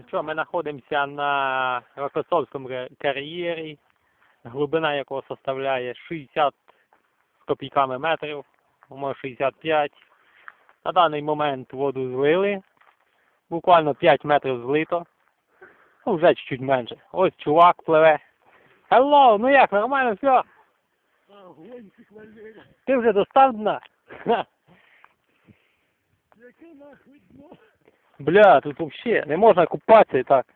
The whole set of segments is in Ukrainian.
Ну що, ми знаходимося на Рокосовському кар'єрі, глибина якого составляє 60 з копійками метрів, може 65. На даний момент воду злили, буквально 5 метрів злито, ну вже чуть-чуть менше. Ось чувак пливе. Hello, ну як, нормально все? Ти вже достав дна? Бля, тут вообще не можна купатися і так.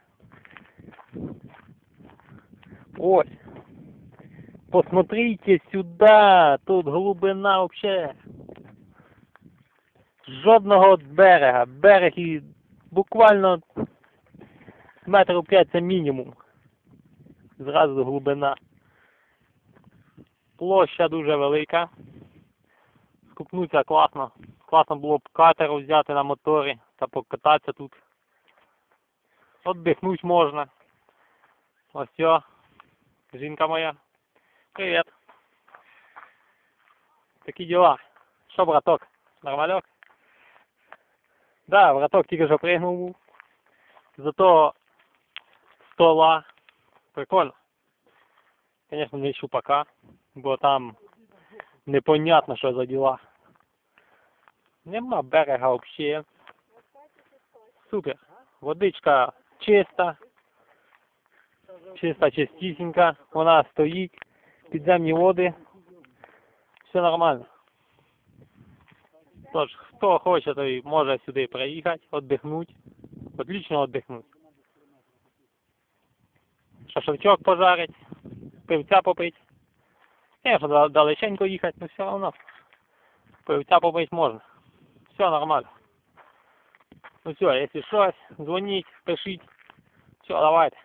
Ось. Посмотрите сюда, тут глибина вообще. Жодного берега. Берег і буквально метрів 5 це мінімум. Зразу глибина. Площа дуже велика. Скупнуться класно. Класно було б катер взяти на моторі та покататися тут. Отдихнуть можна. Ось все. Жінка моя. Привіт. Такі діла. Що, браток? Нормальок? Да, браток тільки що пригнув. Зато стола. Прикольно. Звісно, не щупака, бо там непонятно, що за діла. Нема берега взагалі. Супер. Водичка чиста. Чиста, чистісінька. Вона стоїть. Підземні води. Все нормально. Тож, хто хоче, той може сюди приїхати, віддихнути. Отлично віддихнути. Шашличок пожарить, пивця попить. Да- далеченько їхати, але все одно. Пивця попить можна. Все нормально. Ну все, если щось, дзвоніть, пишіть. Все, давайте.